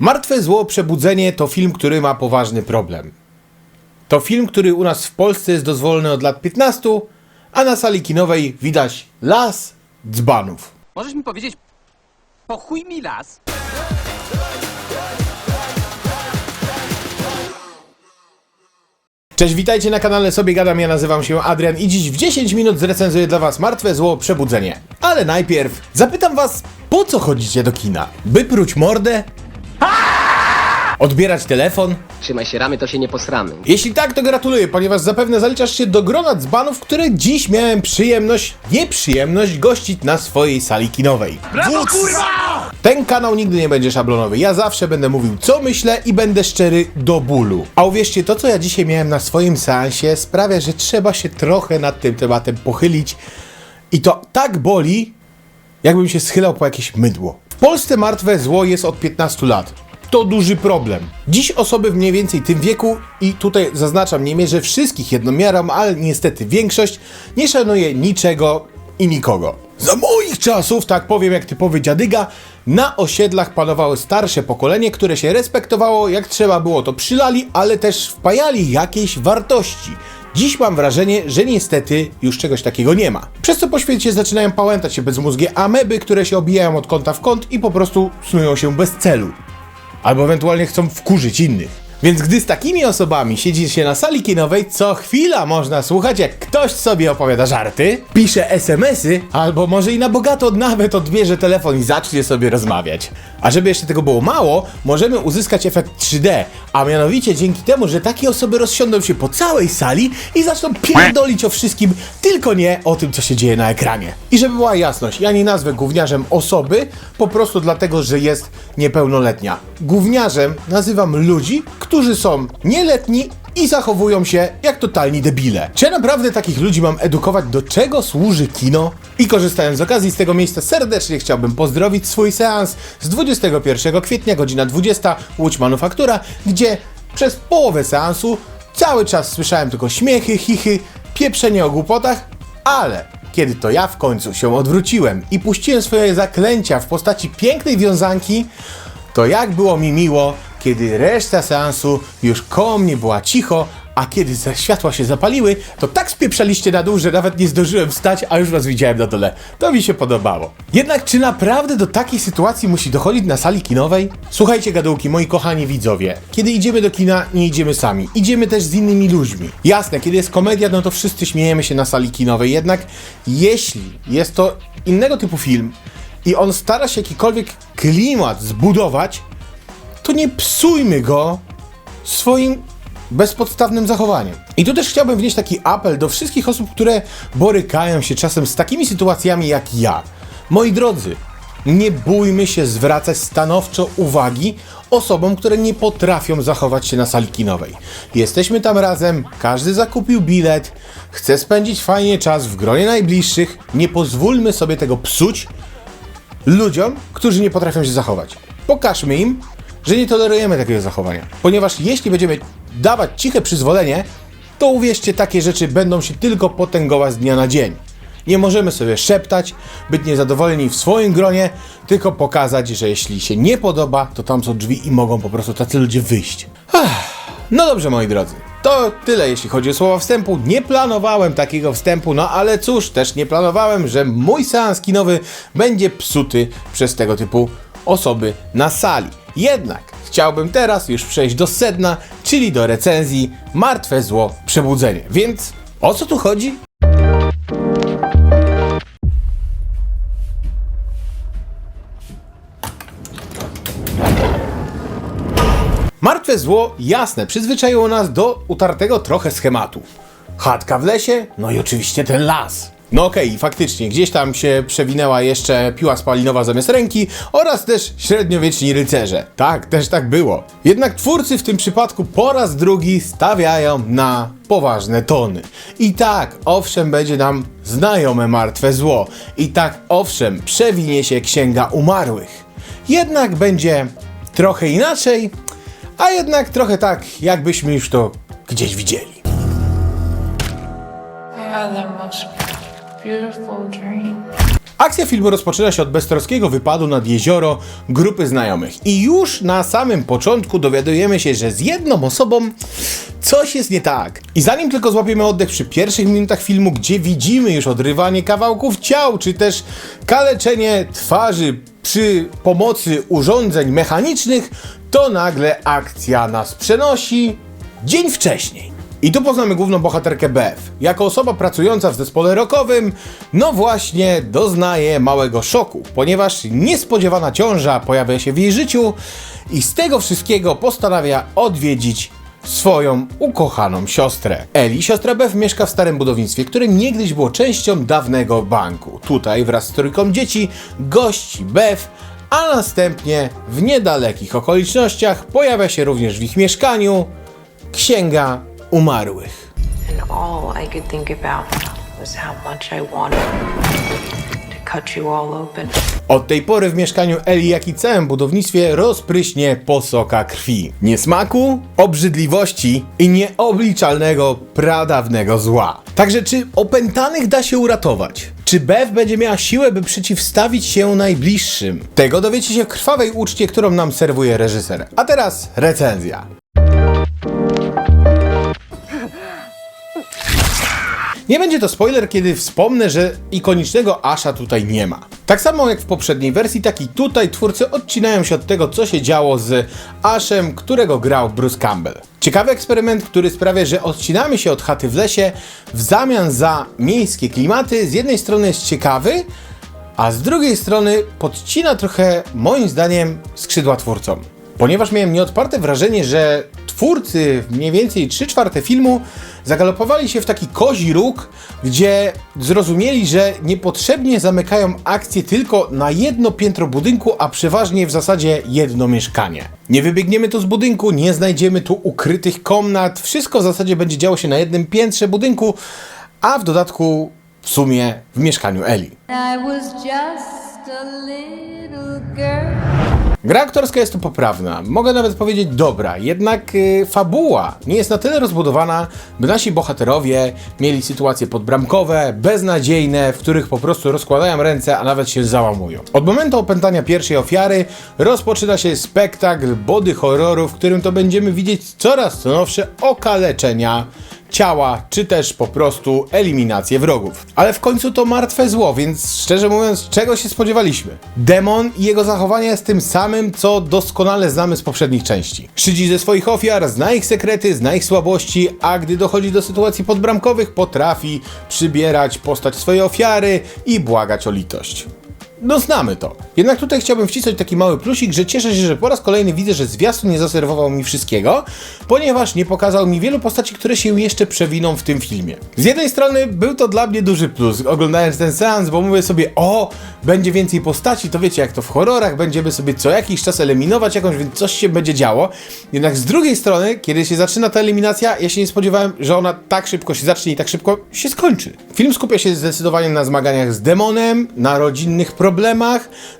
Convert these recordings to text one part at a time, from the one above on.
Martwe Zło Przebudzenie to film, który ma poważny problem. To film, który u nas w Polsce jest dozwolony od lat 15, a na sali kinowej widać las dzbanów. Możesz mi powiedzieć, po chuj mi las? Cześć, witajcie na kanale Sobie Gadam, ja nazywam się Adrian i dziś w 10 minut zrecenzuję dla was Martwe Zło Przebudzenie. Ale najpierw zapytam was, po co chodzicie do kina? By pruć mordę? Odbierać telefon? Trzymaj się ramy, to się nie posramy. Jeśli tak, to gratuluję, ponieważ zapewne zaliczasz się do grona dzbanów, które dziś miałem przyjemność, nieprzyjemność gościć na swojej sali kinowej. Brawo, kurwa! Ten kanał nigdy nie będzie szablonowy. Ja zawsze będę mówił, co myślę i będę szczery do bólu. A uwierzcie, to co ja dzisiaj miałem na swoim seansie sprawia, że trzeba się trochę nad tym tematem pochylić. I to tak boli, jakbym się schylał po jakieś mydło. Polsce martwe zło jest od 15 lat. To duży problem. Dziś osoby w mniej więcej tym wieku, i tutaj zaznaczam, nie mierzę wszystkich jedną miarą, ale niestety większość nie szanuje niczego i nikogo. Za moich czasów, tak powiem jak typowy dziadyga, na osiedlach panowało starsze pokolenie, które się respektowało, jak trzeba było to przylali, ale też wpajali jakieś wartości. Dziś mam wrażenie, że niestety już czegoś takiego nie ma. Przez co po świecie zaczynają pałętać się bezmózgie ameby, które się obijają od kąta w kąt i po prostu snują się bez celu. Albo ewentualnie chcą wkurzyć innych. Więc gdy z takimi osobami siedzi się na sali kinowej, co chwila można słuchać, jak ktoś sobie opowiada żarty, pisze SMS-y, albo może i na bogato nawet odbierze telefon i zacznie sobie rozmawiać. A żeby jeszcze tego było mało, możemy uzyskać efekt 3D, a mianowicie dzięki temu, że takie osoby rozsiądą się po całej sali i zaczną pierdolić o wszystkim, tylko nie o tym, co się dzieje na ekranie. I żeby była jasność, ja nie nazwę gówniarzem osoby, po prostu dlatego, że jest niepełnoletnia. Gówniarzem nazywam ludzi, są nieletni i zachowują się jak totalni debile. Czy naprawdę takich ludzi mam edukować, do czego służy kino? I korzystając z okazji z tego miejsca serdecznie chciałbym pozdrowić swój seans z 21 kwietnia, godzina 20, Łódź Manufaktura, gdzie przez połowę seansu cały czas słyszałem tylko śmiechy, chichy, pieprzenie o głupotach, ale kiedy to ja w końcu się odwróciłem i puściłem swoje zaklęcia w postaci pięknej wiązanki, to jak było mi miło, kiedy reszta seansu już koło mnie była cicho, a kiedy za światła się zapaliły, to tak spieprzaliście na dół, że nawet nie zdążyłem wstać, a już was widziałem na dole. To mi się podobało. Jednak czy naprawdę do takiej sytuacji musi dochodzić na sali kinowej? Słuchajcie gadułki, moi kochani widzowie. Kiedy idziemy do kina, nie idziemy sami. Idziemy też z innymi ludźmi. Jasne, kiedy jest komedia, no to wszyscy śmiejemy się na sali kinowej. Jednak jeśli jest to innego typu film i on stara się jakikolwiek klimat zbudować, nie psujmy go swoim bezpodstawnym zachowaniem. I tu też chciałbym wnieść taki apel do wszystkich osób, które borykają się czasem z takimi sytuacjami jak ja. Moi drodzy, nie bójmy się zwracać stanowczo uwagi osobom, które nie potrafią zachować się na sali kinowej. Jesteśmy tam razem, każdy zakupił bilet, chce spędzić fajnie czas w gronie najbliższych, nie pozwólmy sobie tego psuć, ludziom, którzy nie potrafią się zachować. Pokażmy im, że nie tolerujemy takiego zachowania. Ponieważ jeśli będziemy dawać ciche przyzwolenie, to uwierzcie, takie rzeczy będą się tylko potęgować z dnia na dzień. Nie możemy sobie szeptać, być niezadowoleni w swoim gronie, tylko pokazać, że jeśli się nie podoba, to tam są drzwi i mogą po prostu tacy ludzie wyjść. No dobrze, moi drodzy. To tyle, jeśli chodzi o słowa wstępu. Nie planowałem takiego wstępu, no ale cóż, też nie planowałem, że mój seans kinowy będzie psuty przez tego typu osoby na sali. Jednak chciałbym teraz już przejść do sedna, czyli do recenzji Martwe Zło Przebudzenie. Więc o co tu chodzi? Martwe zło, jasne, przyzwyczaiło nas do utartego trochę schematu. Chatka w lesie, no i oczywiście ten las. No okej, faktycznie, gdzieś tam się przewinęła jeszcze piła spalinowa zamiast ręki oraz też średniowieczni rycerze. Tak, też tak było. Jednak twórcy w tym przypadku po raz drugi stawiają na poważne tony. I tak, owszem, będzie nam znajome martwe zło. I tak, owszem, przewinie się księga umarłych. Jednak będzie trochę inaczej, a jednak trochę tak, jakbyśmy już to gdzieś widzieli. Akcja filmu rozpoczyna się od beztroskiego wypadu nad jezioro grupy znajomych. I już na samym początku dowiadujemy się, że z jedną osobą coś jest nie tak. I zanim tylko złapiemy oddech przy pierwszych minutach filmu, gdzie widzimy już odrywanie kawałków ciał, czy też kaleczenie twarzy przy pomocy urządzeń mechanicznych, to nagle akcja nas przenosi dzień wcześniej. I tu poznamy główną bohaterkę Beth. Jako osoba pracująca w zespole rockowym, no właśnie doznaje małego szoku, ponieważ niespodziewana ciąża pojawia się w jej życiu i z tego wszystkiego postanawia odwiedzić swoją ukochaną siostrę. Eli, siostra Beth, mieszka w starym budownictwie, które niegdyś było częścią dawnego banku. Tutaj wraz z trójką dzieci gości Beth, a następnie w niedalekich okolicznościach pojawia się również w ich mieszkaniu księga umarłych. And all I could think about was how much I wanted to cut you all open. Od tej pory w mieszkaniu Eli, jak i całym budownictwie rozpryśnie posoka krwi. Niesmaku, obrzydliwości i nieobliczalnego pradawnego zła. Także czy opętanych da się uratować? Czy Bev będzie miała siłę, by przeciwstawić się najbliższym? Tego dowiecie się w krwawej uczcie, którą nam serwuje reżyser. A teraz recenzja. Nie będzie to spoiler, kiedy wspomnę, że ikonicznego Asha tutaj nie ma. Tak samo jak w poprzedniej wersji, tak i tutaj twórcy odcinają się od tego, co się działo z Ashem, którego grał Bruce Campbell. Ciekawy eksperyment, który sprawia, że odcinamy się od chaty w lesie w zamian za miejskie klimaty. Z jednej strony jest ciekawy, a z drugiej strony podcina trochę, moim zdaniem, skrzydła twórcom. Ponieważ miałem nieodparte wrażenie, że twórcy mniej więcej 3 czwarte filmu zagalopowali się w taki kozi róg, gdzie zrozumieli, że niepotrzebnie zamykają akcję tylko na jedno piętro budynku, a przeważnie w zasadzie jedno mieszkanie. Nie wybiegniemy tu z budynku, nie znajdziemy tu ukrytych komnat, wszystko w zasadzie będzie działo się na jednym piętrze budynku, a w dodatku w sumie w mieszkaniu Eli. I was just a little girl. Gra aktorska jest tu poprawna, mogę nawet powiedzieć dobra, jednak y, fabuła nie jest na tyle rozbudowana, by nasi bohaterowie mieli sytuacje podbramkowe, beznadziejne, w których po prostu rozkładają ręce, a nawet się załamują. Od momentu opętania pierwszej ofiary rozpoczyna się spektakl body horroru, w którym to będziemy widzieć coraz nowsze okaleczenia ciała, czy też po prostu eliminację wrogów. Ale w końcu to martwe zło, więc szczerze mówiąc, czego się spodziewaliśmy? Demon i jego zachowanie jest tym samym, co doskonale znamy z poprzednich części. Szydzi ze swoich ofiar, zna ich sekrety, zna ich słabości, a gdy dochodzi do sytuacji podbramkowych, potrafi przybierać postać swojej ofiary i błagać o litość. No znamy to. Jednak tutaj chciałbym wcisnąć taki mały plusik, że cieszę się, że po raz kolejny widzę, że zwiastun nie zaserwował mi wszystkiego, ponieważ nie pokazał mi wielu postaci, które się jeszcze przewiną w tym filmie. Z jednej strony był to dla mnie duży plus, oglądając ten seans, bo mówię sobie, o, będzie więcej postaci, to wiecie, jak to w horrorach, będziemy sobie co jakiś czas eliminować jakąś, więc coś się będzie działo. Jednak z drugiej strony, kiedy się zaczyna ta eliminacja, ja się nie spodziewałem, że ona tak szybko się zacznie i tak szybko się skończy. Film skupia się zdecydowanie na zmaganiach z demonem, na rodzinnych problemach,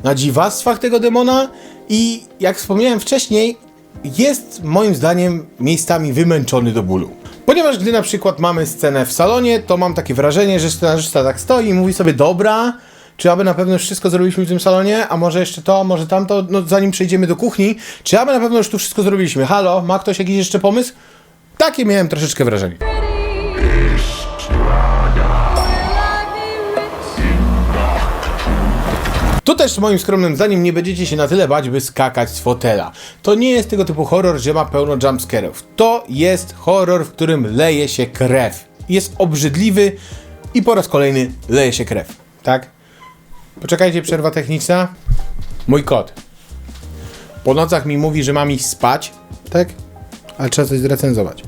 na dziwactwach tego demona i jak wspomniałem wcześniej, jest moim zdaniem miejscami wymęczony do bólu. Ponieważ gdy na przykład mamy scenę w salonie, to mam takie wrażenie, że scenarzysta tak stoi i mówi sobie, dobra, czy aby na pewno już wszystko zrobiliśmy w tym salonie, a może jeszcze to, a może tamto, no zanim przejdziemy do kuchni, czy aby na pewno już tu wszystko zrobiliśmy? Halo, ma ktoś jakiś jeszcze pomysł? Takie miałem troszeczkę wrażenie. Tu też moim skromnym zdaniem nie będziecie się na tyle bać, by skakać z fotela. To nie jest tego typu horror, że ma pełno jumpscarów. To jest horror, w którym leje się krew. Jest obrzydliwy i po raz kolejny leje się krew. Tak? Poczekajcie, przerwa techniczna. Mój kot. Po nocach mi mówi, że mam iść spać. Tak? Ale trzeba coś zrecenzować.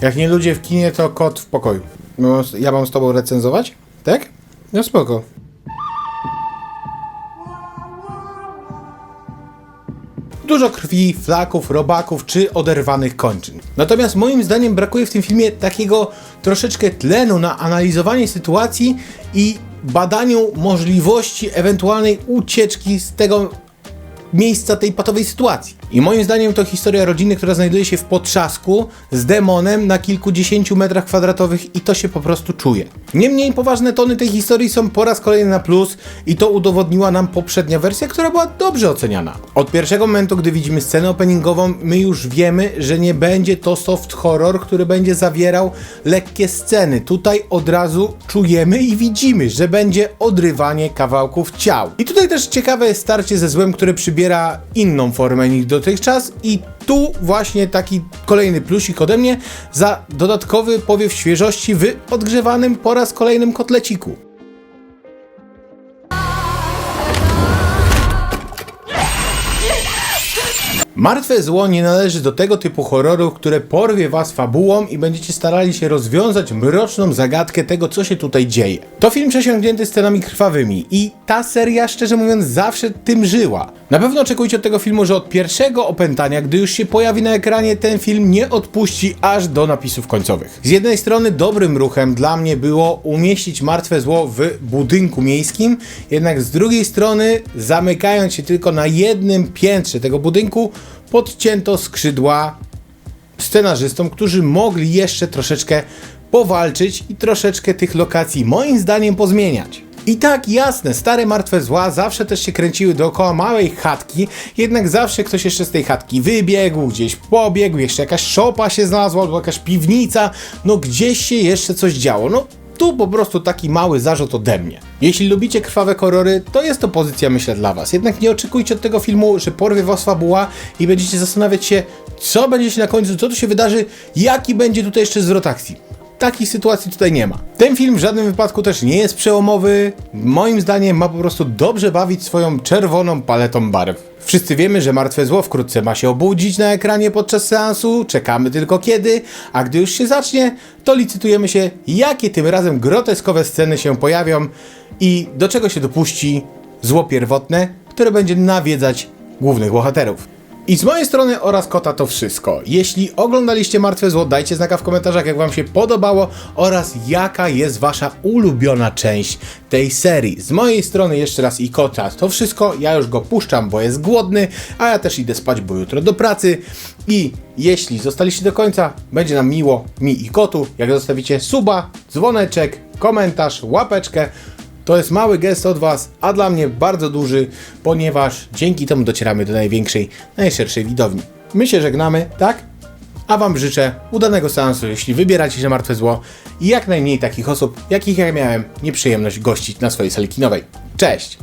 Jak nie ludzie w kinie, to kot w pokoju. No, Ja mam z tobą recenzować? Tak? No spoko. Dużo krwi, flaków, robaków czy oderwanych kończyn. Natomiast moim zdaniem brakuje w tym filmie takiego troszeczkę tlenu na analizowanie sytuacji i badaniu możliwości ewentualnej ucieczki z tego miejsca tej patowej sytuacji. I moim zdaniem to historia rodziny, która znajduje się w potrzasku z demonem na kilkudziesięciu metrach kwadratowych i to się po prostu czuje. Niemniej poważne tony tej historii są po raz kolejny na plus i to udowodniła nam poprzednia wersja, która była dobrze oceniana. Od pierwszego momentu, gdy widzimy scenę openingową, my już wiemy, że nie będzie to soft horror, który będzie zawierał lekkie sceny. Tutaj od razu czujemy i widzimy, że będzie odrywanie kawałków ciał. I tutaj też ciekawe jest starcie ze złem, które przybiera inną formę niż dotychczas i tu właśnie taki kolejny plusik ode mnie za dodatkowy powiew świeżości w odgrzewanym po raz kolejnym kotleciku. Martwe zło nie należy do tego typu horrorów, które porwie was fabułą i będziecie starali się rozwiązać mroczną zagadkę tego, co się tutaj dzieje. To film przesiągnięty scenami krwawymi i ta seria, szczerze mówiąc, zawsze tym żyła. Na pewno oczekujcie od tego filmu, że od pierwszego opętania, gdy już się pojawi na ekranie, ten film nie odpuści aż do napisów końcowych. Z jednej strony dobrym ruchem dla mnie było umieścić martwe zło w budynku miejskim, jednak z drugiej strony, zamykając się tylko na jednym piętrze tego budynku, podcięto skrzydła scenarzystom, którzy mogli jeszcze troszeczkę powalczyć i troszeczkę tych lokacji moim zdaniem pozmieniać. I tak jasne, stare martwe zła zawsze też się kręciły dookoła małej chatki, jednak zawsze ktoś jeszcze z tej chatki wybiegł, gdzieś pobiegł, jeszcze jakaś szopa się znalazła, albo jakaś piwnica, no gdzieś się jeszcze coś działo. No tu po prostu taki mały zarzut ode mnie. Jeśli lubicie krwawe korory, to jest to pozycja myślę dla was. Jednak nie oczekujcie od tego filmu, że porwie was fabuła i będziecie zastanawiać się, co będzie się na końcu, co tu się wydarzy, jaki będzie tutaj jeszcze zwrot akcji. Takich sytuacji tutaj nie ma. Ten film w żadnym wypadku też nie jest przełomowy. Moim zdaniem ma po prostu dobrze bawić swoją czerwoną paletą barw. Wszyscy wiemy, że martwe zło wkrótce ma się obudzić na ekranie podczas seansu, czekamy tylko kiedy, a gdy już się zacznie, to licytujemy się, jakie tym razem groteskowe sceny się pojawią i do czego się dopuści zło pierwotne, które będzie nawiedzać głównych bohaterów. I z mojej strony oraz kota to wszystko. Jeśli oglądaliście Martwe Zło, dajcie znaka w komentarzach, jak wam się podobało oraz jaka jest wasza ulubiona część tej serii. Z mojej strony jeszcze raz i kota to wszystko. Ja już go puszczam, bo jest głodny, a ja też idę spać, bo jutro do pracy. I jeśli zostaliście do końca, będzie nam miło, mi i kotu, jak zostawicie suba, dzwoneczek, komentarz, łapeczkę. To jest mały gest od Was, a dla mnie bardzo duży, ponieważ dzięki temu docieramy do największej, najszerszej widowni. My się żegnamy, tak? A Wam życzę udanego seansu, jeśli wybieracie się martwe zło i jak najmniej takich osób, jakich ja miałem nieprzyjemność gościć na swojej sali kinowej. Cześć!